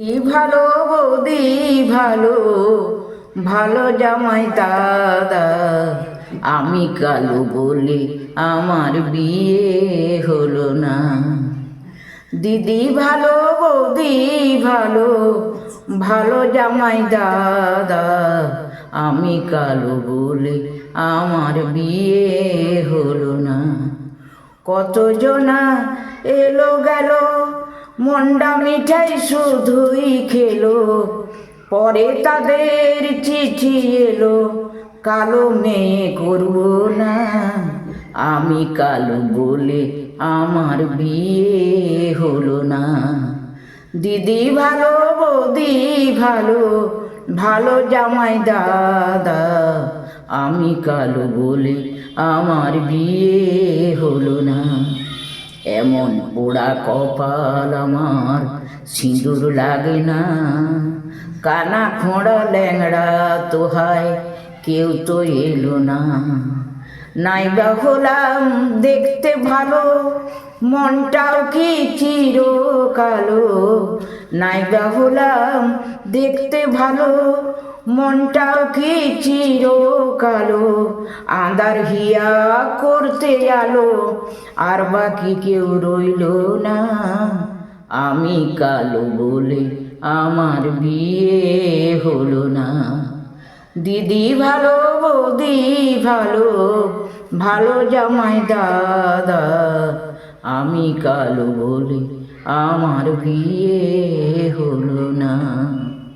ভালো বৌদি, ভালো ভালো জামাই দাদা। আমি কালো বলে আমার বিয়ে হলো না। দিদি ভালো বৌদি, ভালো ভালো জামাই দাদা। আমি কালো বলে আমার বিয়ে হলো না। কতজনা এলো গেল মন্ডা মিঠাই শুধুই খেলো। পরে তাদের চিঠি এলো, কালো মেয়ে করব না, আমি কালো বলে আমার বিয়ে হলো না। দিদি ভালো, বৌদি ভালো ভালো জামাই দাদা, আমি কালো বলে আমার বিয়ে হলো না। এমন পোড়া কপাল আমার, সিঁদুর লাগে না। কানা খোঁড়া ল্যাংড়া তো হয় কেউ তো এলো না। নাইবা হলাম দেখতে ভালো, মনটাও কি চির কালো নাইবা হলাম দেখতে ভালো, মনটাও কি চির কালো আন্দার হিয়া করতে আলো আর বাকি কেউ রইল না। আমি কালো বলে আমার বিয়ে হলো না। দিদি ভালো, বৌদি ভালো ভালো জামাই দাদা। আমি কালো বলে আমার বিয়ে হলো না।